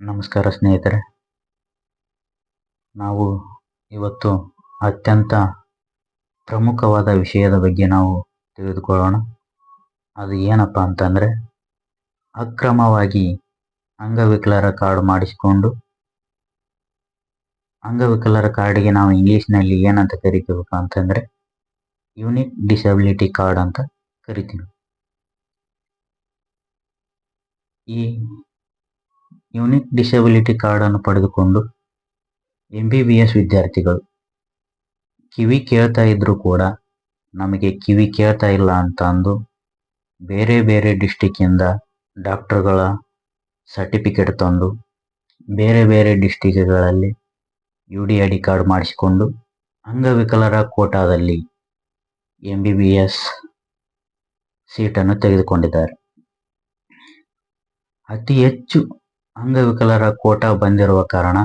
ನಮಸ್ಕಾರ ಸ್ನೇಹಿತರೆ. ನಾವು ಇವತ್ತು ಅತ್ಯಂತ ಪ್ರಮುಖವಾದ ವಿಷಯದ ಬಗ್ಗೆ ನಾವು ತಿಳಿದುಕೊಳ್ಳೋಣ. ಅದು ಏನಪ್ಪ ಅಂತಂದರೆ, ಅಕ್ರಮವಾಗಿ ಅಂಗವಿಕಲರ ಕಾರ್ಡ್ ಮಾಡಿಸಿಕೊಂಡು, ಅಂಗವಿಕಲರ ಕಾರ್ಡಿಗೆ ನಾವು ಇಂಗ್ಲೀಷ್ನಲ್ಲಿ ಏನಂತ ಕರಿತೀವಪ್ಪ ಅಂತಂದರೆ ಯೂನಿಕ್ ಡಿಸಬಿಲಿಟಿ ಕಾರ್ಡ್ ಅಂತ ಕರಿತೀವಿ. ಈ ಯೂನಿಕ್ ಡಿಸಬಿಲಿಟಿ ಕಾರ್ಡನ್ನು ಪಡೆದುಕೊಂಡು ಎಂ ಬಿ ಬಿ ಎಸ್ ವಿದ್ಯಾರ್ಥಿಗಳು. ಕಿವಿ ಕೇಳ್ತಾ ಇದ್ರೂ ಕೂಡ ನಮಗೆ ಕಿವಿ ಕೇಳ್ತಾ ಇಲ್ಲ ಅಂತ ಅಂದು ಬೇರೆ ಬೇರೆ ಡಿಸ್ಟಿಕ್ಕಿಂದ ಡಾಕ್ಟರ್ಗಳ ಸರ್ಟಿಫಿಕೇಟ್ ತಂದು ಬೇರೆ ಬೇರೆ ಡಿಸ್ಟಿಕ್ಗಳಲ್ಲಿ U D I D card ಮಾಡಿಸಿಕೊಂಡು ಅಂಗವಿಕಲರ ಕೋಟಾದಲ್ಲಿ ಎಂ ಬಿ ಬಿ ಎಸ್ ಸೀಟನ್ನು ತೆಗೆದುಕೊಂಡಿದ್ದಾರೆ. ಅತಿ ಹೆಚ್ಚು ಅಂಗವಿಕಲರ ಕೋಟಾ ಬಂದಿರುವ ಕಾರಣ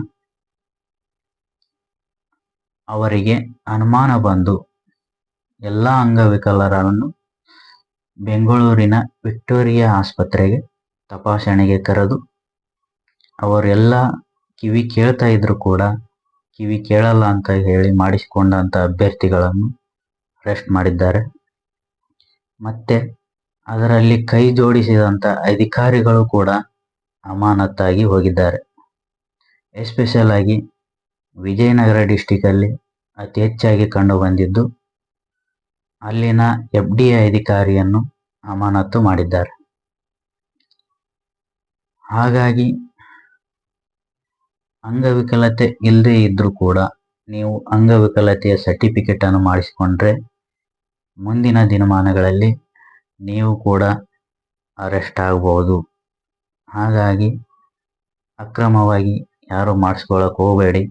ಅವರಿಗೆ ಅನುಮಾನ ಬಂದು ಎಲ್ಲ ಅಂಗವಿಕಲರನ್ನು ಬೆಂಗಳೂರಿನ ವಿಕ್ಟೋರಿಯಾ ಆಸ್ಪತ್ರೆಗೆ ತಪಾಸಣೆಗೆ ಕರೆದು ಅವರೆಲ್ಲ ಕಿವಿ ಕೇಳ್ತಾ ಇದ್ರು ಕೂಡ ಕಿವಿ ಕೇಳಲ್ಲ ಅಂತ ಹೇಳಿ ಮಾಡಿಸಿಕೊಂಡಂಥ ಅಭ್ಯರ್ಥಿಗಳನ್ನು ಅರೆಸ್ಟ್ ಮಾಡಿದ್ದಾರೆ. ಮತ್ತೆ ಅದರಲ್ಲಿ ಕೈ ಜೋಡಿಸಿದಂಥ ಅಧಿಕಾರಿಗಳು ಕೂಡ ಅಮಾನತ್ತಾಗಿ ಹೋಗಿದ್ದಾರೆ. ಎಸ್ಪೆಷಲ್ ಆಗಿ ವಿಜಯನಗರ ಡಿಸ್ಟಿಕಲ್ಲಿ ಅತಿ ಹೆಚ್ಚಾಗಿ ಕಂಡು ಬಂದಿದ್ದು ಅಲ್ಲಿನ ಎಫ್ ಡಿ ಅಧಿಕಾರಿಯನ್ನು ಅಮಾನತ್ತು ಮಾಡಿದ್ದಾರೆ. ಹಾಗಾಗಿ ಅಂಗವಿಕಲತೆ ಇಲ್ಲದೇ ಇದ್ದರೂ ಕೂಡ ನೀವು ಅಂಗವಿಕಲತೆಯ ಸರ್ಟಿಫಿಕೇಟನ್ನು ಮಾಡಿಸಿಕೊಂಡ್ರೆ ಮುಂದಿನ ದಿನಮಾನಗಳಲ್ಲಿ ನೀವು ಕೂಡ ಅರೆಸ್ಟ್ ಆಗ್ಬೋದು. ಹಾಗಾಗಿ ಅಕ್ರಮವಾಗಿ ಯಾರು ಮಾಡಿಸ್ಕೊಳ್ಳೋಕೆ ಹೋಗಬೇಡಿ.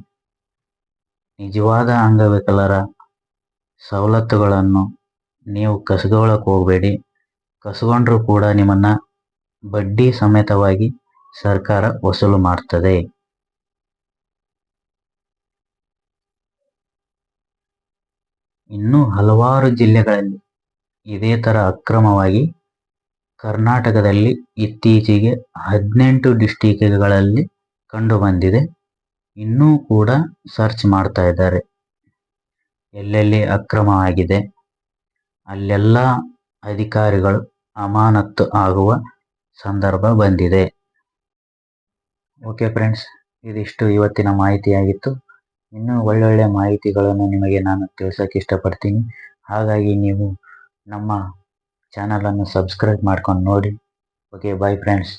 ನಿಜವಾದ ಅಂಗವಿಕಲರ ಸವಲತ್ತುಗಳನ್ನು ನೀವು ಕಸ್ಕೊಳ್ಳೋಕೆ ಹೋಗಬೇಡಿ. ಕಸ್ಕೊಂಡ್ರೂ ಕೂಡ ನಿಮ್ಮನ್ನು ಬಡ್ಡಿ ಸಮೇತವಾಗಿ ಸರ್ಕಾರ ವಸೂಲು ಮಾಡ್ತದೆ. ಇನ್ನೂ ಹಲವಾರು ಜಿಲ್ಲೆಗಳಲ್ಲಿ ಇದೇ ಥರ ಅಕ್ರಮವಾಗಿ ಕರ್ನಾಟಕದಲ್ಲಿ ಇತ್ತೀಚೆಗೆ ಹದಿನೆಂಟು ಡಿಸ್ಟಿಕ್ಗಳಲ್ಲಿ ಕಂಡುಬಂದಿದೆ. ಇನ್ನೂ ಕೂಡ ಸರ್ಚ್ ಮಾಡ್ತಾ ಇದ್ದಾರೆ. ಎಲ್ಲೆಲ್ಲಿ ಅಕ್ರಮ ಆಗಿದೆ, ಅಲ್ಲೆಲ್ಲ ಅಧಿಕಾರಿಗಳು ಅಮಾನತ್ತು ಆಗುವ ಸಂದರ್ಭ ಬಂದಿದೆ. ಓಕೆ ಫ್ರೆಂಡ್ಸ್, ಇದಿಷ್ಟು ಇವತ್ತಿನ ಮಾಹಿತಿಯಾಗಿತ್ತು. ಇನ್ನೂ ಒಳ್ಳೊಳ್ಳೆ ಮಾಹಿತಿಗಳನ್ನು ನಿಮಗೆ ನಾನು ತಿಳಿಸೋಕೆ ಇಷ್ಟಪಡ್ತೀನಿ. ಹಾಗಾಗಿ ನೀವು ನಮ್ಮ ಚಾನಲನ್ನು ಸಬ್ಸ್ಕ್ರೈಬ್ ಮಾಡ್ಕೊಂಡು ನೋಡಿ. Okay bye friends